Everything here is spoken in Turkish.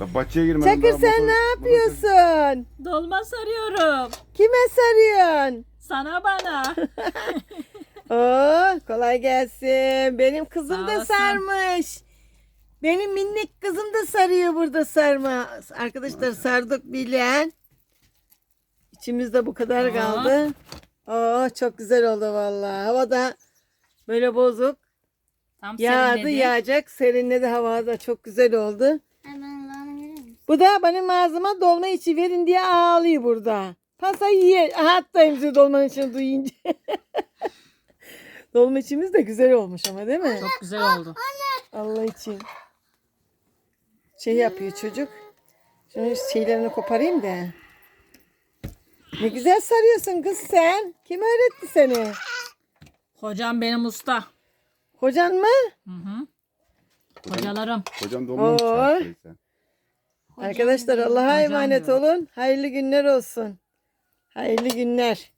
Ben bahçeye girmedim. Çakır daha sen motor- ne motor- yapıyorsun? Dolma sarıyorum. Kime sarıyorsun? Sana bana. Oo, kolay gelsin. Benim kızım Sağ da olasın. sarmış. Benim minik kızım da sarıyor burada sarma. Arkadaşlar sardık bilen. İçimizde bu kadar Aa. kaldı. Oo, çok güzel oldu vallahi. Hava da böyle bozuk. Tam Yağdı serinledi. yağacak. Serinledi hava da çok güzel oldu. Bu da benim ağzıma dolma içi verin diye ağlıyor burada. Pasa yiye. Hatta bizi dolmanın içini duyunca. dolma içimiz de güzel olmuş ama değil mi? Çok güzel oldu. Allah için. Şey yapıyor çocuk. Şunun şeylerini koparayım da. Ne güzel sarıyorsun kız sen. Kim öğretti seni? Hocam benim usta. Hocan mı? Hı hı. Hocalarım. Hocam dolmamış Oo. Şarkıysa. Arkadaşlar Allah'a Hocam emanet olun. Hayırlı günler olsun. Hayırlı günler.